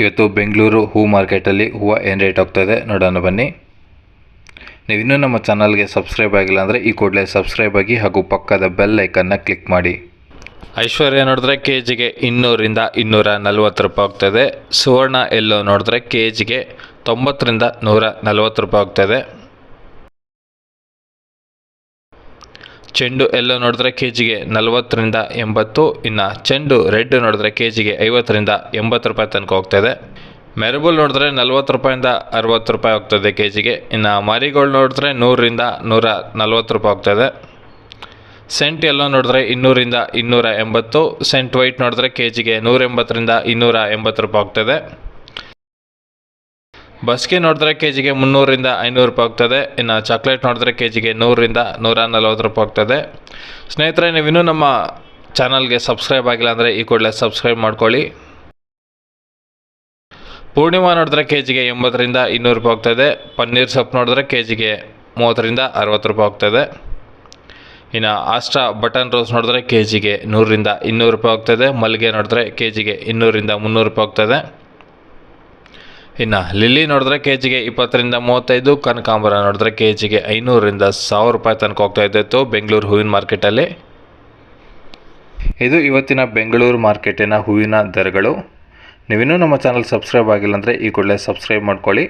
ಇವತ್ತು ಬೆಂಗಳೂರು ಹೂ ಮಾರ್ಕೆಟಲ್ಲಿ ಹೂವು ಏನು ರೇಟ್ ಹೋಗ್ತದೆ ನೋಡೋಣ ಬನ್ನಿ. ನೀವಿನ್ನೂ ನಮ್ಮ ಚಾನಲ್ಗೆ ಸಬ್ಸ್ಕ್ರೈಬ್ ಆಗಿಲ್ಲ ಅಂದರೆ ಈ ಕೂಡಲೇ ಸಬ್ಸ್ಕ್ರೈಬ್ ಆಗಿ ಹಾಗೂ ಪಕ್ಕದ ಬೆಲ್ ಐಕನ್ನ ಕ್ಲಿಕ್ ಮಾಡಿ. ಐಶ್ವರ್ಯ ನೋಡಿದ್ರೆ ಕೆ ಜಿಗೆ ಇನ್ನೂರಿಂದ ಇನ್ನೂರ ನಲ್ವತ್ತು ರೂಪಾಯಿ ಹೋಗ್ತದೆ. ಸುವರ್ಣ ಎಲ್ಲೋ ನೋಡಿದ್ರೆ ಕೆ ಜಿಗೆ ತೊಂಬತ್ತರಿಂದ ನೂರ ನಲ್ವತ್ತು ರೂಪಾಯಿ ಹೋಗ್ತದೆ. ಚೆಂಡು ಎಲ್ಲೋ ನೋಡಿದ್ರೆ ಕೆ ಜಿಗೆ ನಲವತ್ತರಿಂದ ಎಂಬತ್ತು, ಇನ್ನು ಚೆಂಡು ರೆಡ್ ನೋಡಿದ್ರೆ ಕೆ ಜಿಗೆ ಐವತ್ತರಿಂದ ಎಂಬತ್ತು ರೂಪಾಯಿ ತನಕ ಹೋಗ್ತಾ ಇದೆ. ಮೆರಬಲ್ ನೋಡಿದ್ರೆ ನಲ್ವತ್ತು ರೂಪಾಯಿಂದ ಅರವತ್ತು ರೂಪಾಯಿ ಹೋಗ್ತದೆ ಕೆ ಜಿಗೆ ಇನ್ನು ಮಾರಿಗೋಲ್ಡ್ ನೋಡಿದ್ರೆ ನೂರರಿಂದ ನೂರ ನಲ್ವತ್ತು ರೂಪಾಯಿ ಹೋಗ್ತದೆ ಸೆಂಟ್ ಎಲ್ಲೋ ನೋಡಿದ್ರೆ ಇನ್ನೂರಿಂದ ಇನ್ನೂರ ಎಂಬತ್ತು, ಸೆಂಟ್ ವೈಟ್ ನೋಡಿದ್ರೆ ಕೆ ಜಿಗೆ ನೂರ ಎಂಬತ್ತರಿಂದ ಇನ್ನೂರ ಎಂಬತ್ತು ರೂಪಾಯಿ ಹೋಗ್ತದೆ ಬಸ್ಗೆ ನೋಡಿದ್ರೆ ಕೆ ಜಿಗೆ ಮುನ್ನೂರಿಂದ ಐನೂರು ರೂಪಾಯಿ ಹೋಗ್ತದೆ. ಇನ್ನು ಚಾಕ್ಲೇಟ್ ನೋಡಿದ್ರೆ ಕೆ ಜಿಗೆ ನೂರರಿಂದ ನೂರ ನಲ್ವತ್ತು ರೂಪಾಯಿ ಹೋಗ್ತದೆ. ಸ್ನೇಹಿತರೆ, ನೀವಿನ್ನೂ ನಮ್ಮ ಚಾನಲ್ಗೆ ಸಬ್ಸ್ಕ್ರೈಬ್ ಆಗಿಲ್ಲ ಅಂದರೆ ಈ ಕೂಡಲೇ ಸಬ್ಸ್ಕ್ರೈಬ್ ಮಾಡ್ಕೊಳ್ಳಿ. ಪೂರ್ಣಿಮಾ ನೋಡಿದ್ರೆ ಕೆ ಜಿಗೆ ಎಂಬತ್ತರಿಂದ ಇನ್ನೂರು ರೂಪಾಯಿ ಹೋಗ್ತದೆ. ಪನ್ನೀರ್ ಸೊಪ್ಪು ನೋಡಿದ್ರೆ ಕೆ ಜಿಗೆ ಮೂವತ್ತರಿಂದ ಅರವತ್ತು ರೂಪಾಯಿ ಹೋಗ್ತದೆ. ಇನ್ನು ಆಸ್ಟ್ರಾ ಬಟನ್ ರೋಸ್ ನೋಡಿದ್ರೆ ಕೆ ಜಿಗೆ ನೂರರಿಂದ ಇನ್ನೂರು ರೂಪಾಯಿ ಹೋಗ್ತದೆ. ಮಲ್ಲಿಗೆ ನೋಡಿದ್ರೆ ಕೆ ಜಿಗೆ ಇನ್ನೂರರಿಂದ ಮುನ್ನೂರು ರೂಪಾಯಿ ಹೋಗ್ತದೆ. ಇನ್ನು ಲಿಲ್ಲಿ ನೋಡಿದ್ರೆ ಕೆ ಜಿಗೆ ಇಪ್ಪತ್ತರಿಂದ ಮೂವತ್ತೈದು, ಕನಕಾಂಬರ ನೋಡಿದ್ರೆ ಕೆ ಜಿಗೆ ಐನೂರರಿಂದ ಸಾವಿರ ರೂಪಾಯಿ ತನಕ ಹೋಗ್ತಾ ಇದ್ದಿತ್ತು ಬೆಂಗಳೂರು ಹೂವಿನ ಮಾರ್ಕೆಟಲ್ಲಿ. ಇದು ಇವತ್ತಿನ ಬೆಂಗಳೂರು ಮಾರ್ಕೆಟಿನ ಹೂವಿನ ದರಗಳು. ನೀವಿನ್ನೂ ನಮ್ಮ ಚಾನಲ್ ಸಬ್ಸ್ಕ್ರೈಬ್ ಆಗಿಲ್ಲ ಅಂದರೆ ಈ ಕೂಡಲೇ ಸಬ್ಸ್ಕ್ರೈಬ್ ಮಾಡ್ಕೊಳ್ಳಿ.